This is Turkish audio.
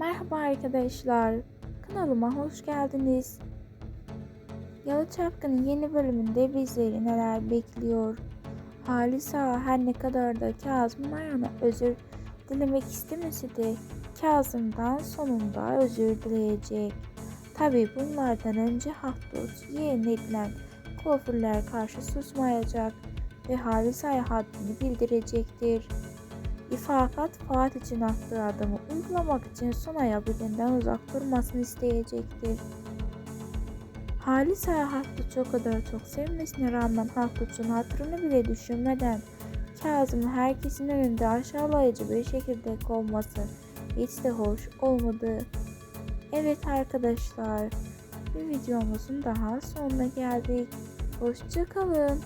Merhaba arkadaşlar, kanalıma hoş geldiniz. Yalı Çapkın'ın yeni bölümünde bizleri neler bekliyor? Halis Ağa her ne kadar da Kazım Mayan'a özür dilemek istemese de Kazım'dan sonunda özür dileyecek. Tabi bunlardan önce Hahdut yeğen edilen kuaförler karşı susmayacak ve Halis Ağa'ya haddini bildirecektir. İfakat Fuat için attığı adımı uygulamak için Sona'ya bugünden uzak durmasını isteyecektir. Halis Ağa Hakkıç'ı o kadar çok sevmesine rağmen Hakkıç'ın hatırını bile düşünmeden Kazım'ı herkesin önünde aşağılayıcı bir şekilde kovması hiç de hoş olmadı. Evet arkadaşlar, bir videomuzun daha sonuna geldik. Hoşçakalın.